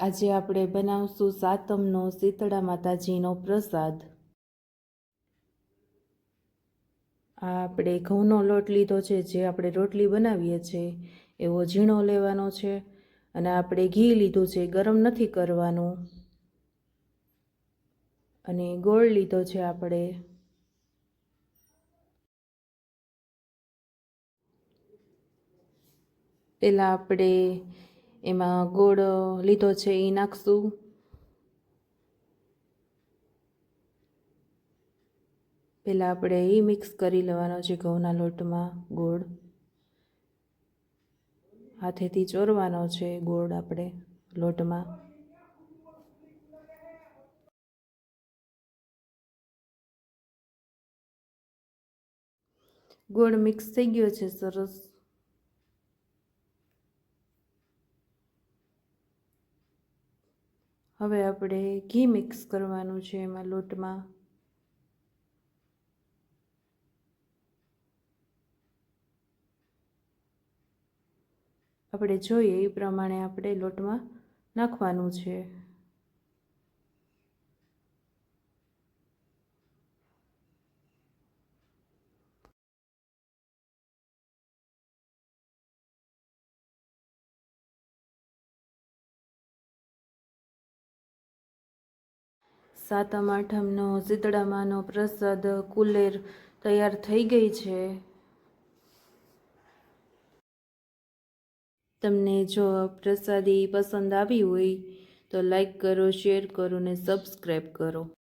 આજે આપણે બનાવશું સાતમનો શીતળા માતાજીનો પ્રસાદ. આ આપણે ઘઉંનો લોટ લીધો છે, જે આપણે રોટલી બનાવીએ છીએ. એવો ઝીણો લેવાનો છે અને આપણે ઘી લીધું છે, ગરમ નથી કરવાનું. અને ગોળ લીધો છે આપણે. પહેલાં આપણે એમાં ગોળ લીધો છે એ નાખશું. પહેલાં આપણે એ મિક્સ કરી લેવાનો છે ઘઉંના લોટમાં ગોળ. હાથેથી ચોરવાનો છે ગોળ આપણે લોટમાં. ગોળ મિક્સ થઈ ગયો છે, સરસ. હવે આપણે ઘી મિક્સ કરવાનું છે એમાં લોટમાં. આપણે જોઈએ એ પ્રમાણે આપણે લોટમાં નાખવાનું છે. સાતમ આઠમનો શીતળામાનો પ્રસાદ કુલેર તૈયાર થઈ ગઈ છે. તમને જો પ્રસાદી પસંદ આવી હોય તો લાઈક કરો, શેર કરો ને સબસ્ક્રાઈબ કરો.